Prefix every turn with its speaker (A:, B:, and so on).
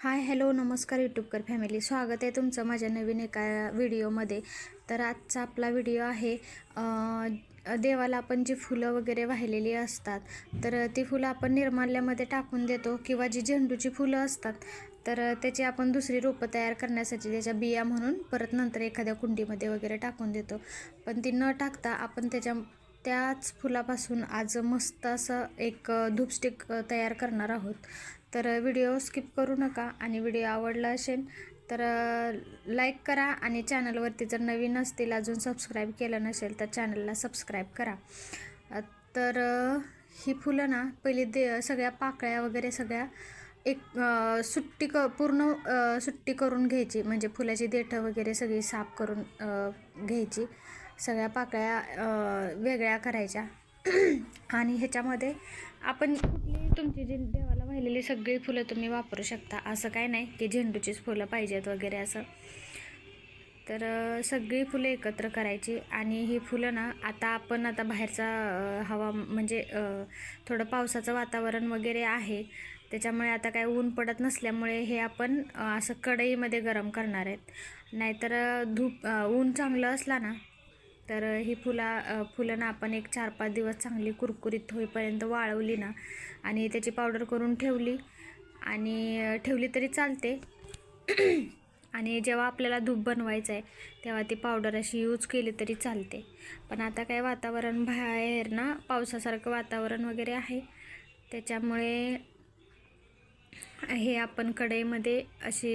A: Hi hello नमस्कार यूट्यूबकर family. स्वागत आहे तुमचं माझ्या नवीन एका व्हिडिओमध्ये. तर आजचा आपला व्हिडिओ आहे देवाला आपण जी फुलं वगैरे वाहिलेली असतात तर ती फुलं आपण निर्माल्यामध्ये टाकून देतो किंवा जी झेंडूची फुलं असतात तर त्याची आपण दुसरी रोपं तयार करण्यासाठी त्याच्या बिया म्हणून परत नंतर एखाद्या कुंडीमध्ये वगैरे टाकून देतो. पण ती न टाकता आपण त्याच्या त्याच फुलापासून आज मस्त असं एक धूपस्टिक तयार करणार आहोत. तर व्हिडिओ स्किप करू नका आणि व्हिडिओ आवडला असेल तर लाईक करा आणि चॅनलवरती जर नवीन असतील अजून सबस्क्राईब केलं नसेल तर चॅनलला सबस्क्राईब करा. तर ही फुलं ना पहिली दे सगळ्या पाकळ्या वगैरे सगळ्या एक सुट्टी क पूर्ण सुट्टी करून घ्यायची. म्हणजे फुलाची देठं वगैरे सगळी साफ करून घ्यायची. सगळ्या पाकळ्या वेगळ्या करायच्या. आणि ह्याच्यामध्ये आपण कुठली तुमची जी देवाला वाहिलेली सगळी फुलं तुम्ही वापरू शकता. असं काय नाही की झेंडूचीच फुलं पाहिजेत वगैरे असं. तर सगळी फुलं एकत्र करायची आणि ही फुलं ना आता आपण आता बाहेरचा हवा म्हणजे थोडं पावसाचं वातावरण वगैरे आहे. त्याच्यामुळे आता काय ऊन पडत नसल्यामुळे हे आपण असं कढईमध्ये गरम करणार आहेत. नाहीतर धूप ऊन चांगलं असला ना तर ही फुला फुलं ना आपण एक चार पाच दिवस चांगली कुरकुरीत होईपर्यंत वाळवली ना. आणि त्याची पावडर करून ठेवली. आणि ठेवली तरी चालते. आणि जेव्हा आपल्याला धूप बनवायचं आहे तेव्हा ती पावडर अशी यूज केली तरी चालते. पण आता काय वातावरण बाहेर ना पावसासारखं वातावरण वगैरे आहे. त्याच्यामुळे हे आपण कढईमध्ये अशी